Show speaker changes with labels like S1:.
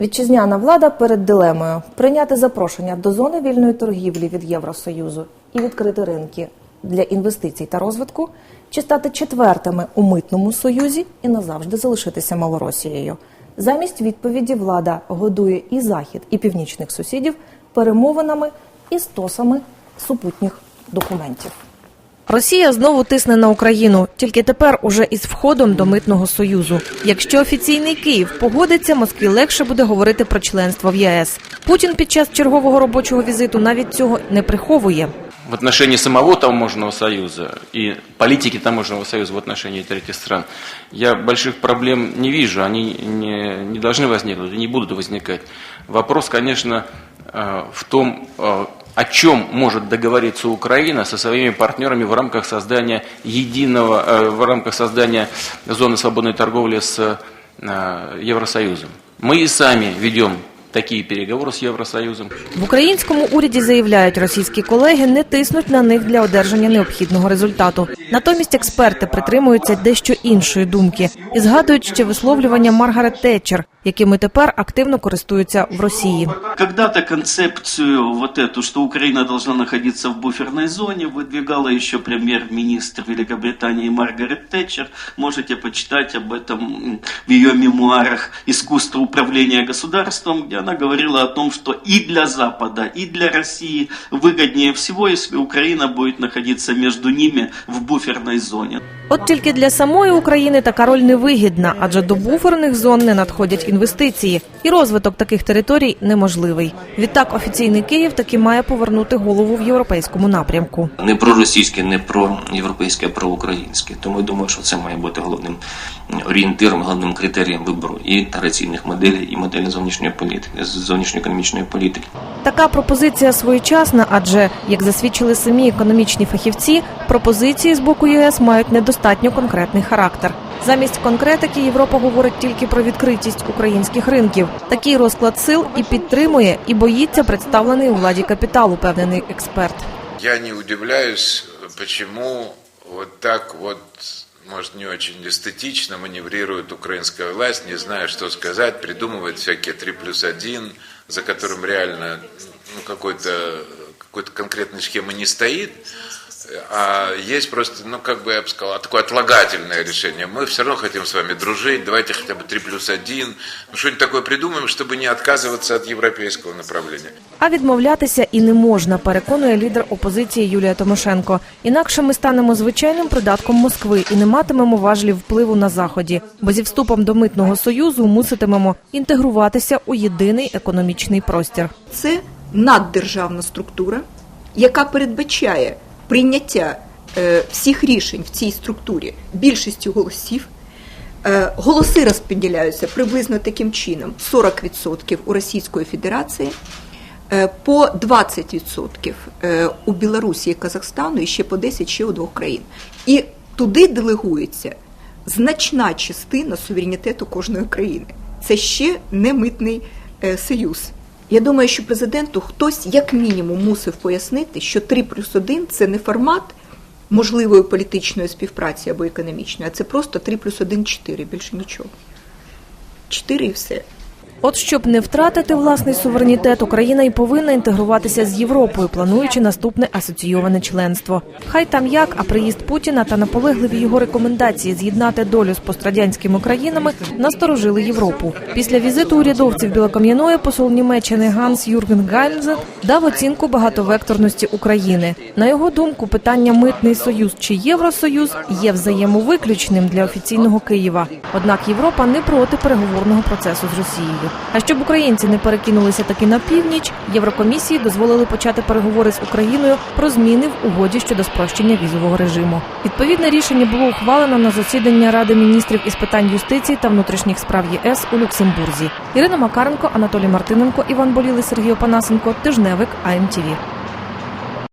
S1: Вітчизняна влада перед дилемою прийняти запрошення до зони вільної торгівлі від Євросоюзу і відкрити ринки для інвестицій та розвитку, чи стати четвертими у митному союзі і назавжди залишитися Малоросією. Замість відповіді влада годує і захід, і північних сусідів перемовинами і стосами супутніх документів. Росія знову тисне на Україну, тільки тепер уже із входом до митного союзу. Якщо офіційний Київ погодиться, Москві легше буде говорити про членство в ЄС. Путін під час чергового робочого візиту навіть цього не приховує.
S2: в отношении самого таможенного союза и политики таможенного союза в отношении третьих стран, я больших проблем не вижу, они не, не должны возникнуть и не будут возникать. Вопрос, конечно, э, в том, э, о чем может договориться Украина со своими партнерами в рамках создания единого, э, в рамках создания зоны свободной торговли с э, Евросоюзом. Мы и сами ведем такие переговоры с Евросоюзом.
S1: В українському уряді заявляють, російські колеги не тиснуть на них для одержання необхідного результату. Натомість експерти притримуються дещо іншої думки і згадують ще висловлювання Маргарет Тетчер, якими тепер активно користуються в Росії.
S3: Когда-то концепцию вот эту, что Украина должна находиться в буферной зоне, выдвигала еще премьер-министр Великобритании Маргарет Тэтчер. Можете почитать об этом м, в ее мемуарах «Искусство управления государством», где она говорила о том, что и для Запада, и для России выгоднее всего, если Украина будет находиться между ними в буферной зоне.
S1: От тільки для самої України така роль невигідна, адже до буферних зон не надходять інвестиції, і розвиток таких територій неможливий. Відтак офіційний Київ таки має повернути голову в європейському напрямку.
S4: не проросійське, не про європейське, а про українське. Тому я думаю, що це має бути головним орієнтиром, головним критерієм вибору і інтеграційних моделей, і моделі зовнішньої політики, зовнішньоекономічної політики.
S1: Така пропозиція своєчасна, адже як засвідчили самі економічні фахівці, пропозиції з боку ЄС мають недостатньо конкретний характер. Замість конкретики Європа говорить тільки про відкритість українських ринків. Такий розклад сил і підтримує, і боїться представлений у владі капітал, упевнений експерт.
S5: Я не удивляюсь, почему вот так вот, может, не очень эстетично маневрирует украинская власть, не зная, что сказать, придумывает всякие 3 плюс 1, за которым реально ну, какой-то какой-то конкретной схемы не стоит, а есть просто, ну, как бы я бы сказал, такое отлагательное решение. Мы все равно хотим с вами дружить, давайте хотя бы 3 плюс 1, ну, что-нибудь такое придумаем, чтобы не отказываться от европейского направления.
S1: А відмовлятися і не можна, переконує лідер опозиції Юлія Тимошенко. Інакше ми станемо звичайним придатком Москви і не матимемо важлів впливу на заході. Бо зі вступом до митного союзу муситимемо інтегруватися у єдиний економічний простір.
S6: це наддержавна структура, яка передбачає прийняття е, всіх рішень в цій структурі більшістю голосів. Е, Голоси розподіляються приблизно таким чином: 40% у Російської Федерації, е, по 20% е, у Білорусі і Казахстану, і ще по 10 ще у двох країн. І туди делегується значна частина суверенітету кожної країни. Це ще не митний союз. Я думаю, що президенту хтось як мінімум мусив пояснити, що 3 плюс 1 – це не формат можливої політичної співпраці або економічної, а це просто 3 плюс 1 – 4, більше нічого. 4 і все.
S1: От щоб не втратити власний суверенітет, Україна і повинна інтегруватися з Європою, плануючи наступне асоційоване членство. Хай там як, а приїзд Путіна та наполегливі його рекомендації з'єднати долю з пострадянськими країнами насторожили Європу. Після візиту урядовців Білокам'яної посол Німеччини Ганс Юрген Гальнзе дав оцінку багатовекторності України. На його думку, питання митний союз чи Євросоюз є взаємовиключним для офіційного Києва. Однак Європа не проти переговорного процесу з Росією. А щоб українці не перекинулися таки на північ, Єврокомісії дозволили почати переговори з Україною про зміни в угоді щодо спрощення візового режиму. Відповідне рішення було ухвалено на засідання Ради міністрів із питань юстиції та внутрішніх справ ЄС у Люксембурзі. Ірина Макаренко, Анатолій Мартиненко, Іван Боліли, Сергій Опанасенко. Тижневик АМТВ.